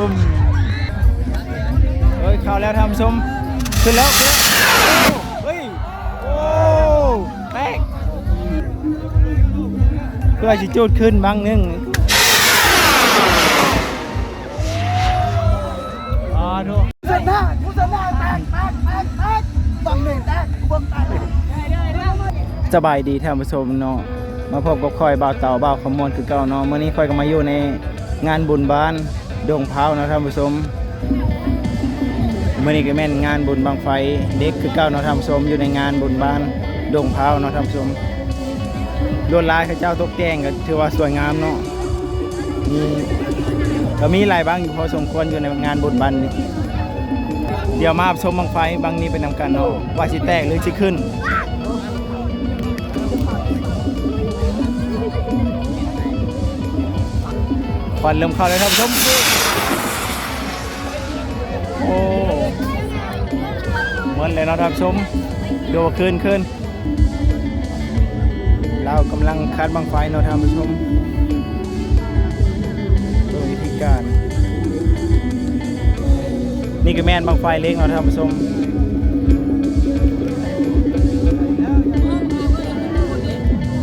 บุ้มเฮ้ยเข้าแล้วทำชมขึ้นแล้วขึ้นแล้วเฮ้ยโอ้แตกเพื่อจะจูดขึ้นบางนึงอ่าดูเส้นหน้ากูเส้นหน้าแตกแตกแตกแตกบังหนึ่งแตกกูเบิ่งแตกสบายดีท่านผู้ชมเนาะมาพบกับคอยบ่าวเต่าบ่าวขมวนคือเก่าเนาะเมื่อนี้คอยก็มาอยู่ในงานบุญบ้าน ดงเผานะท่านผู้ชมเมื่อนี้ก็แม่นงานบุญบางไฟเด็กคือเก่าเนาะท่านผู้ชมอยู่ในงานบุญบ้านดงเผาเนาะท่านผู้ชมลวดลายข้าเจ้าตกแต่งก็ถือว่าสวยงามเนาะมีก็มีหลายบางอยู่พอสมควรอยู่ในงานบุญบ้านนี้เดี๋ยวมาชมบางไฟบางนี้เป็นนำกันเนาะว่าสิแตกหรือสิขึ้นควันเริ่มเข้าแล้วท่านผู้ชม เหมือนเลยเนาะท่านผู้ชมดูขึ้นขึ้นเรากำลังคัดบังไฟเนาะท่านผู้ชมดูวิธีการ นี่ก็แม่นบังไฟเล็กเนาะท่านผู้ชม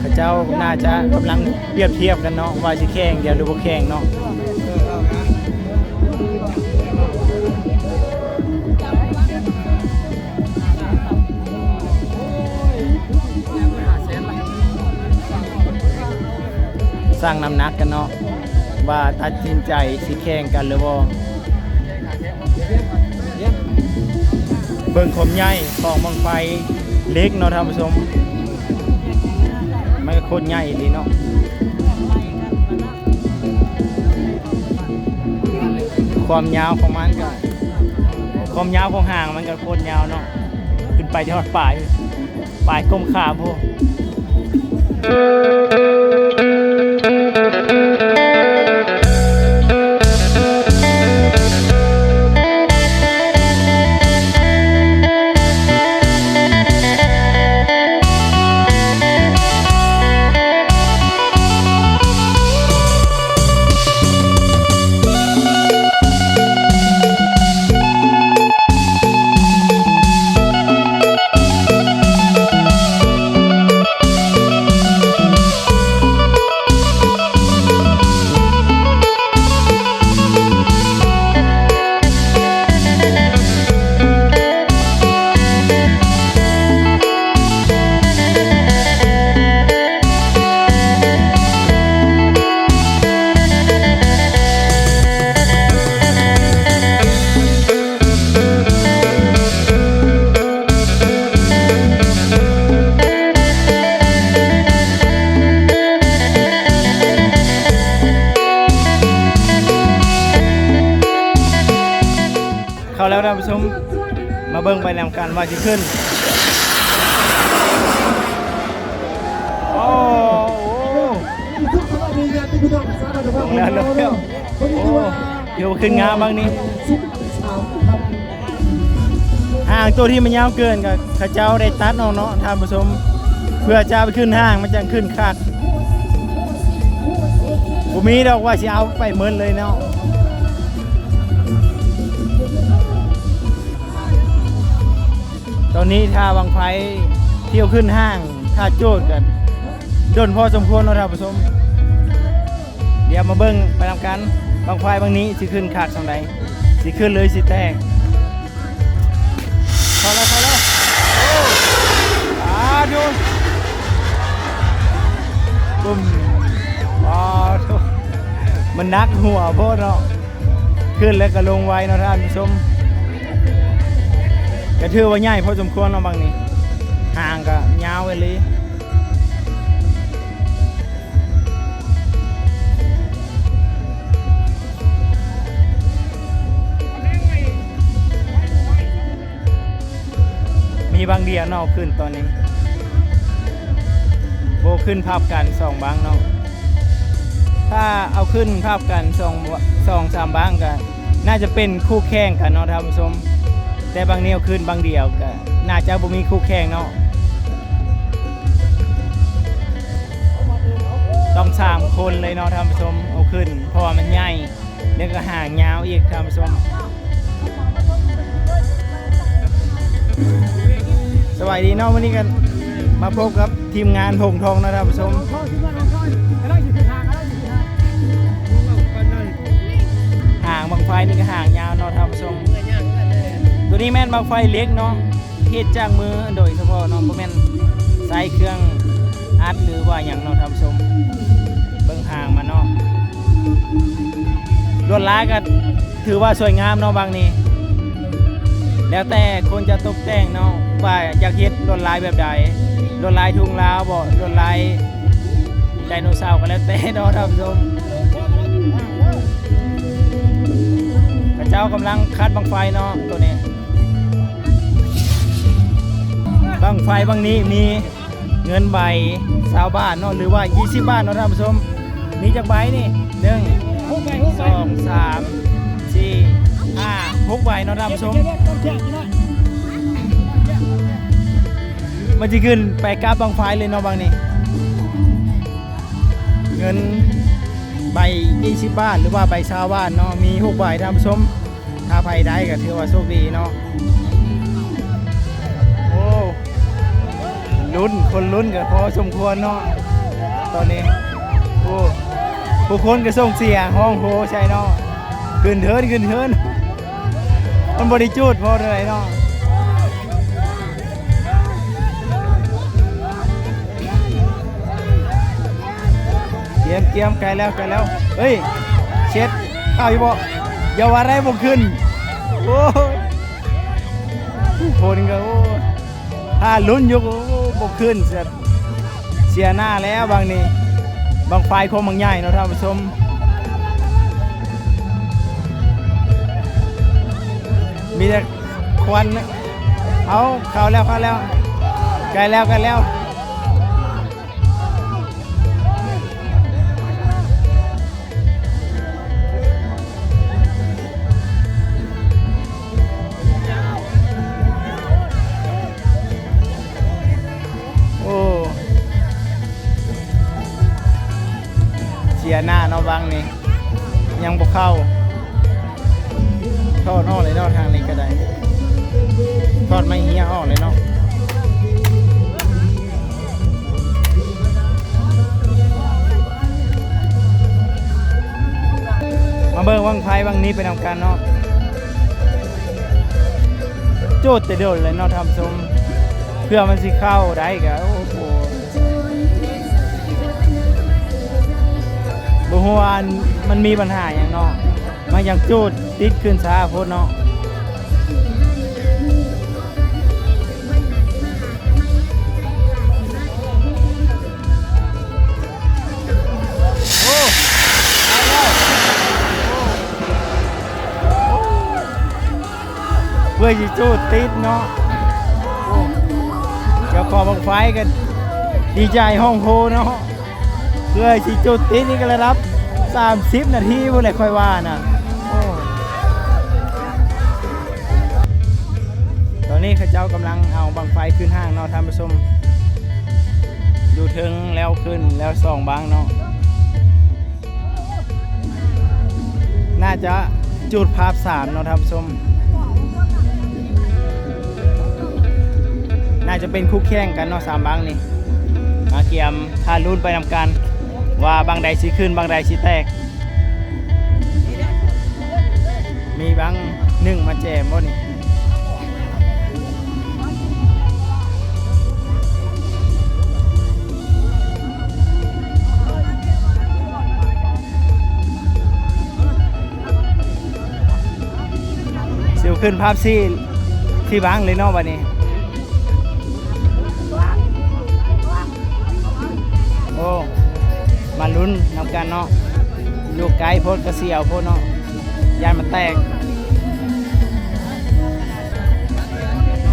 ข้าเจ้าน่าจะกำลังเปรียบเทียบกันเนาะว่าจะแข่งเดียวหรือว่าแข่งเนาะ ร้างน้ำหนักกันเนาะว่าตัดสินใจสิแข่งกันหรือว่าเบิ่งคมใหญ่ของบังไฟเล็กเนาะท่านผู้ชมมันก็โคตรใหญ่เลยเนาะความยาวของมันก็ความยาวของห่างมันก็โคตรยาวเนาะขึ้นไปที่ทอดปลายปลายก้มขาพวก มาเบิ่งไปนำกันว่าจะขึ้น โอ้โหลงแล้วลงแล้วโอ้เดี๋ยวขึ้นงามบางนี้ห่างตัวที่มันยาวเกินกับข้าเจ้าได้ตัดออกเนาะท่านผู้ชมเพื่อจะไปขึ้นห้างมันจะขึ้นขาดผมมีดอกว่าจะเอาไปเหมือนเลยเนาะ ตอนนี้ถ้าบางไฟเที่ยวขึ้นห้างถ้าโจดกันโดนพอสมควรเนาะท่านผู้ชมเดี๋ยวมาเบิ้งไปทำกันบางไฟบางนี้สิขึ้นขาดสองใดสิขึ้นเลยสิแตกพอแล้วพอแล้วโอ้อาดูบุ้มอ๋อโถ่มันนักหัวโพดเนาะขึ้นแล้วก็ลงไวเนาะท่านผู้ชม ก็ถือว่าใหญ่พอสมควรเนาะบางนี้ห่างก็ยาวไปเลยมีบางเดียวเนอกขึ้นตอนนี้โบขึ้นภาพกันสองบางเนาะถ้าเอาขึ้นภาพกันสองสองสามบางกัน น่าจะเป็นคู่แข่งกันเนาะท่านผู้ชม แต่บางเนียวขึ้นบางเดียวก็น่าจะบ่มีคู่แข่งเนาะต้องสามคนเลยเนาะท่านผู้ชมเอาขึ้นเพราะว่ามันใหญ่เดี๋ยวก็ห่างยาวอีกท่านผู้ชม สวัสดีเนาะวันนี้กันมาพบกับทีมงานพงทองนะท่านผู้ชมห่างบางไฟนี่ก็ห่างยาวเนาะท่านผู้ชม ตัวนี้แม่นบางไฟเล็กเนาะเฮ็ดจากมือโดยเฉพาะเนาะบ่แม่นใส่เครื่องอัดหรือว่าหยังเนาะท่านผู้ชมเบิ่งห่างมาเนาะลวดลายก็ถือว่าสวยงามเนาะบางนี้ แล้วแต่คนจะตกแต่งเนาะว่าอยากเฮ็ดลวดลายแบบใดลวดลายทุ่งลาวบ่ลวดลายไดโนเสาร์ก็แล้วแต่เนาะท่านผู้ชมพระเจ้ากำลังคัดบังไฟเนาะตัวนี้ บังไฟบางนี้มีเงินใบสาวบ้าทเนาะหรือว่า 20บาทเนาะท่านผู้ชมมีจากใบนี่หนึ่งสองสามสี่ห้าหกใบเนาะท่านผู้ชมมันจะขึ้นไปกราบบังไฟเลยเนาะบางนี่เงินใบ20บาทหรือว่าใบชาวบ้านเนาะมีหกใบท่านผู้ชมถ้าไผได้ก็ถือว่าโชคดีเนาะ ลุ้นคนลุ้นก็พอสมควรเนาะตอนนี้โอ้ผู้คนก็ส่งเสียงห้องโหใช่เนาะขึ้นเทินขึ้นเทินมันบริจูดพอเลยเนาะเตรียมเตรียมไกลแล้วไกลแล้วเฮ้ยเช็ดข้าวอยู่บ่อย่าว่าไรบ่ขึ้นโอ้ยผู้คนก็โอ้ยถ้าลุ้นอยู่ก็โอ้ บกขึ้นเสียเสียหน้าแล้วบางนี้บางไฟคมบางใหญ่เนาะท่านผู้ชมมีแต่ควันเอาเข้าแล้วเข้าแล้วไกลแล้วไกลแล้ว ยหน้าเนาะบางนี่ยังบ่เข้าทอดออกเลยเนาะทางนี้ก็ได้ทอดไม่เฮียออกเลยเนาะมาเบิ่งวังไพ่วังนี้ไปนำกันเนาะโจทย์แต่เดียวเลยเนาะทำชมเพื่อมันสิเข้าได้ก็โอ้โห บ่ฮู้ว่ามันมีปัญหาอย่างเนาะมันอยากจูดติดขึ้นช้าโพดเนาะเพื่อจูดติดเนาะเจ้าขอบังไฟกัน ดีใจห้องโฮเนาะเพื่อจุดติดนี่ก็ เลยรับนาทีพุ่นแหละค่อยว่านะตอนนี้ข้าเจ้ากำลังเอาบังไฟขึ้นห้างเนาะท่านผู้ชมอยู่ถึงแล้วขึ้นแล้วส่องบางเนาะน่าจะจุดภาพสามเนาะท่านผู้ชมน่าจะเป็นคู่แข่งกันเนาะสามบังนี่มาเกียมทารุ่นไปนำกัน ว่าบางใดสิขึ้นบางใดสิแตก มีบางหนึ่งมาแจมบ่นี่สิวขึ้นภาพซี่ที่บังเลยเนาะวันนี้ มาลุ้นนำกันเนาะอยู่ไกลโพดกระเสียวโพดเนาะยานมันแตก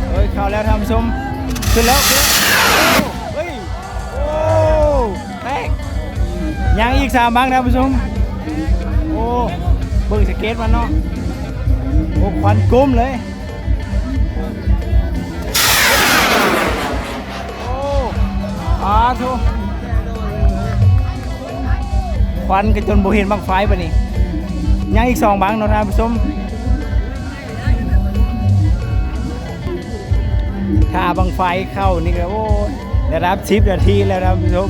เฮ้ยเข้าแล้วท่านผู้ชมขึ้นแล้วขึ้นแล้วเฮ้ยโอ้แตกยังอีกสามบังท่านผู้ชมโอ้เบิ่งสเก็ตมันเนาะโอ้ควันกุ้มเลยโอ้อาทุ ควันก็จนบ่เห็นบังไฟปะนี่ยังอีกสองบังเนาะท่านผู้ชมถ้าบังไฟเข้านี่ก็โอ้ยได้รับชิปนาทีแล้วท่านผู้ชม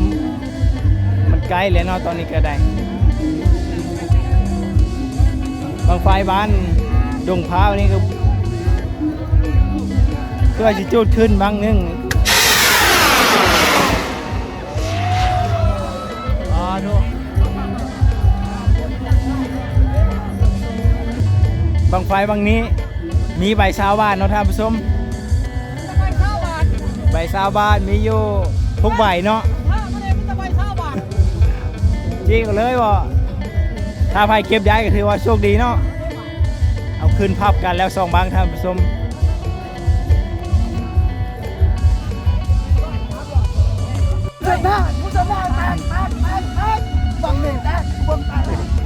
มันใกล้แล้วเนาะตอนนี้ก็ได้บังไฟบ้านดงพร้าวนี่ก็เพื่อจะจุดขึ้นบางนึง บังไฟบางนี้ มีใบชาวบ้านเนาะท่านผู้ชมจะไปข้าวบาทใบชาวบ้านมีอยู่ทุกใบเนาะจะไปข้าวบาทจริงเลยว่าถ้าไฟเก็บย้ายก็ถือว่าโชคดีเนาะเอาขึ้นพับกันแล้วสองบางท่านผู้ชมจะหน้ากูจะหน้าแตกแตกแตกแตกบังหนึ่งแตกบนแตก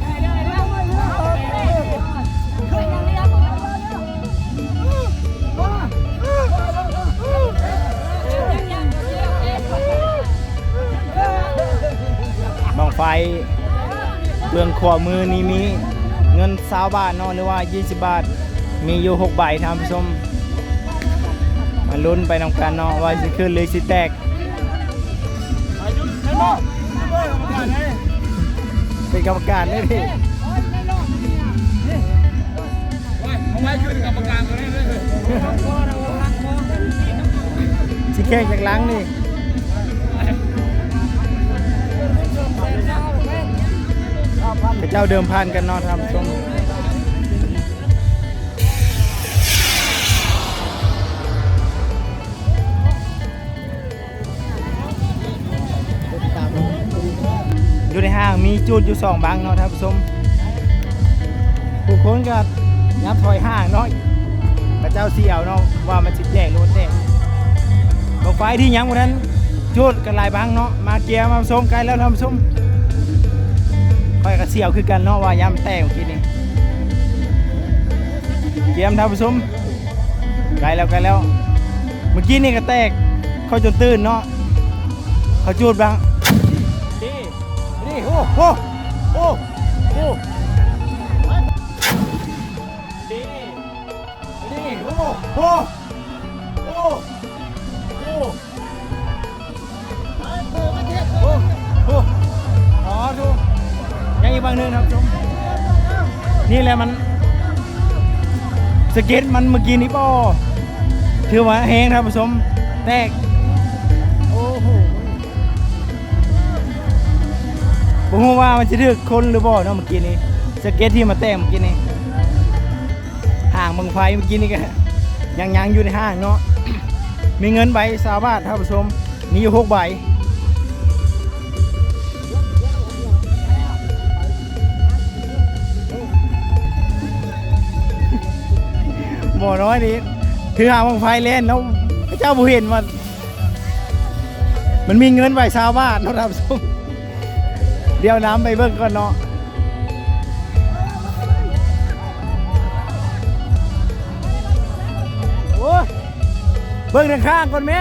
บางไฟเบื้องขวามือนี้มีเงินสาวบาทเนาะหรือว่า 20 บาท มีอยู่6ใบท่านผู้ชมมาลุ้นไปนำกันเนาะว่าสิขึ้นหรือสิแตกเป็นกรรมการได้พี่ผมให้ขึ้นกรรมการเลยสิแข่งจากหลังนี่ พระเจ้าเดิมพันกันเนาะท่านผู้ชมอยู่ในห้างมีจุดอยู่สองบังเนาะท่านผู้ชมผู้คนก็ยับถอยห้างเนาะพระเจ้าเสี่ยวเนาะว่ามันสิแตกหรือบ่แตกบอกไฟที่ยังวันนั้นจุดกันหลายบังเนาะมาเกียร์มาชมกันแล้วท่านผู้ชม อยก็เสี่ยวคือกันเนาะว่าย้ำแตกเมื่อกี้นี้เกียร์ท่านผู้ชมไกลแล้วไกลแล้ว เมื่อกี้นี่ก็แตกเข้าจนตื่นเนาะเขาจุดบังดีดีโอ้โหโอ้โอ้ดีดีโอ้โหโอ้โอ้โอ้โอ้อ๋อดู ยังอีกบางนึงครับชมนี่แหละมันสเก็ตมันเมื่อกี้นี้ปอถือว่าแห้งครับผู้ชมแตกโอ้โหผมว่ามันจะเลือกคนหรือบ่เนาะเมื่อกี้นี้สเก็ตที่มาแต้มเมื่อกี้นี้ห่างบางไฟเมื่อกี้นี้ก็ยังยังอยู่ในห้างเนาะมีเงินใบสาวบาทท่านผู้ชมมีอยู่หกใบ หมอน้อยนี่ถือหางบางไฟเล่นแล้วพระเจ้าบุเห็นว่ามันมีเงินใบสาวบ้าทเนาะท่านผู้มเดี๋ยวน้ำไปเบิ่งก่อนเนาะโอ้เบิ่งทางข้างก่อนแม่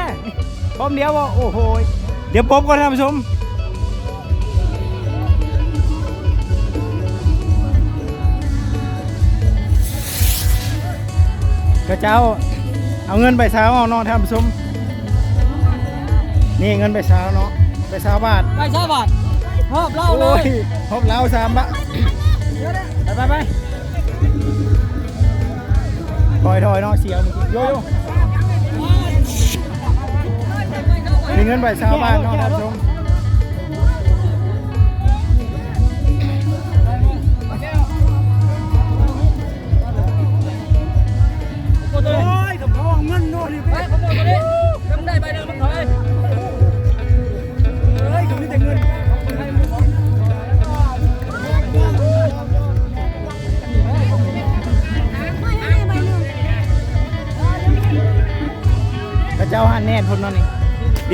พร้อมเดียวว่าโอ้โหเดี๋ยวผมก่อนท่านผู้ชม กระเจ้า เอาเงินไปเช้าเอาเนาะท่านผู้ชมนี่เงินไปเช้าเนาะไปเช้าบาทไปข้าวบาทชอบเล่าเลโอ้ยยพบแล้วสามบะไปไปไปถอยถอยเนาะเสียวมึงโยโย่มีเงินไปชาวบ้านเนาะท่านผู้ชม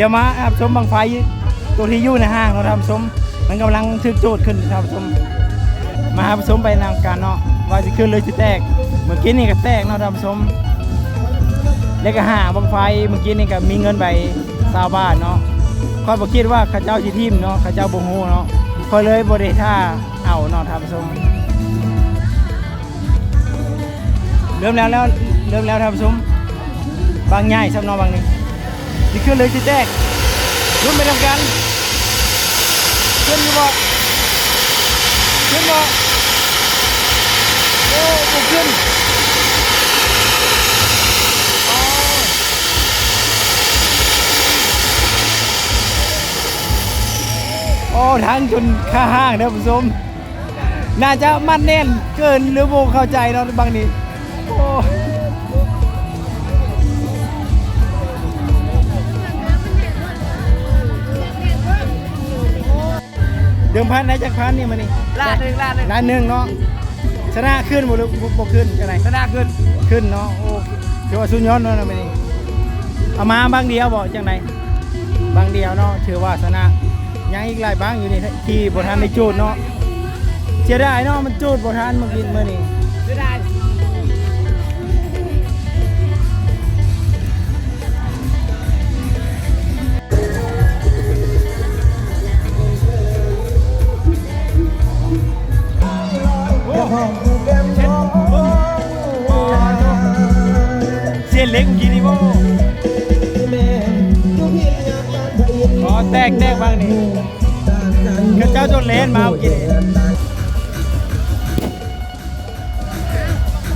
ดี๋ยวมาครับชมบังไฟตัวที่อยู่ในห้างเนาท่านผู้ชมมันกำลังถึกโจทย์ขึ้นท่านผู้ชมมาครับชมไปนำการเนาะว่าจะขึ้นเลยจะแตกเมื่อกี้นี่ก็แตกเนาะท่านผู้ชมแล้วก็หาบังไฟเมื่อกี้นี่ก็มีเงินใบสาวบ้านเนาะคอยบอกคิดว่าข้าเจ้าชีทีมเนาะข้าเจ้าบงโฮเนาะคอยเลยบริท่าเอาเนาะท่านผู้ชมเริ่มแล้วแล้วเริ่มแล้วท่านผู้ชมบางใหญ่สำนองบางนี้ สิขึ้นเลยสิแตกรุ่นไปทำกันขึ้นอยู่บ่ขึ้นบ่โอ้บ่ขึ้นอ๋อโอ้ทางจนข้าห้างท่านผู้ชมน่าจะมันแน่นเกินหรือโบเข้าใจเนาะบางนี้โอ้ เดิมพันได้จากพันนี่มานี่ลาดหนึ่งลาดหนึ่งล้านหนึ่งเนาะชนะขึ้นบ่หรือบ่บ่ขึ้นจังไดชนะขึ้นขึ้นเนาะโอ้ถือว่าสุดยอดเนาะมานี่เอามาบางเดียวบ่จังไดบางเดียวเนาะถือว่าชนะยังอีกหลายบางอยู่นี่ที่บ่ทันได้จูดเนาะเสียดายเนาะมันจูดบ่ทันเมื่อกี้เมื่อนี้ เสียเล็กกี้นี่บ่อ๋อแตกแตกบ้างนี่กระเจ้าจนเลนมาเมื่อกี้นี่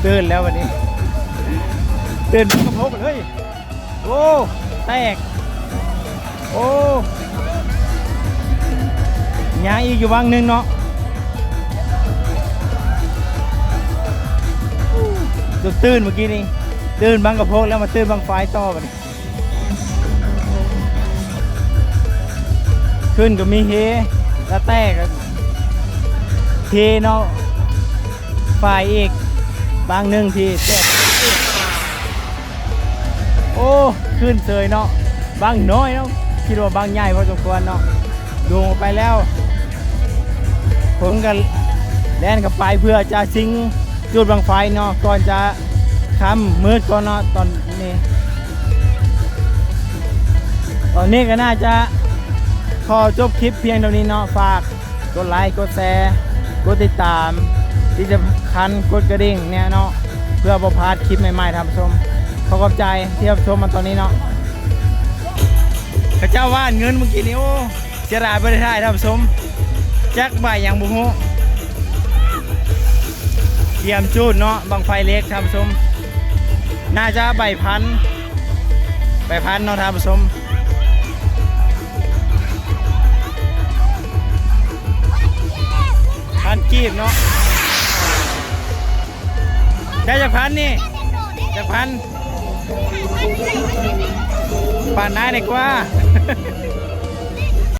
ตื่นแล้ววันนี้ตื่นกระทบเลยโอ้แตกโอ้ยาอีกอยู่วังหนึงเนาะ จนตื่นเมื่อกี้นี่ตื่นบางกระโพกแล้วมาตื่นบางไฟต่อไปขึ้นก็มีเฮแล้วแตกก็เทเนาะฝ่ายอีกบางหนึ่งทีแตกโอ้ขึ้นเสยเนาะบางน้อยเนาะคิดว่าบางใหญ่พอสมควรเนาะดวงออกไปแล้ว ผมกันแล่นกับไปเพื่อจะชิง จุดบังไฟเนาะก่อนจะค่ำมืดก่อนเนาะตอนนี้ ตอนนี้ก็น่าจะขอจบคลิปเพียงเท่านี้เนาะฝากกดไลค์กดแชร์กดติดตาม ที่จะคันกดกระดิ่งเนี่ยเนาะเพื่อประพาดคลิปใหม่ๆทำชมขอขอบใจที่รับชมมาตอนนี้เนาะข้าเจ้าว่านเงินเมื่อกี้นี้โอ้เสียดายไปได้ท่านผู้ชมแจ็คใบอย่างบุหู เทียมจูดเนาะบังไฟเล็กท่านผู้ชม น่าจะใบพันใบพันเนาะท่านผู้ชมพันกีบเนาะได้จากพันนี่จากพันป่านนายดีกว่า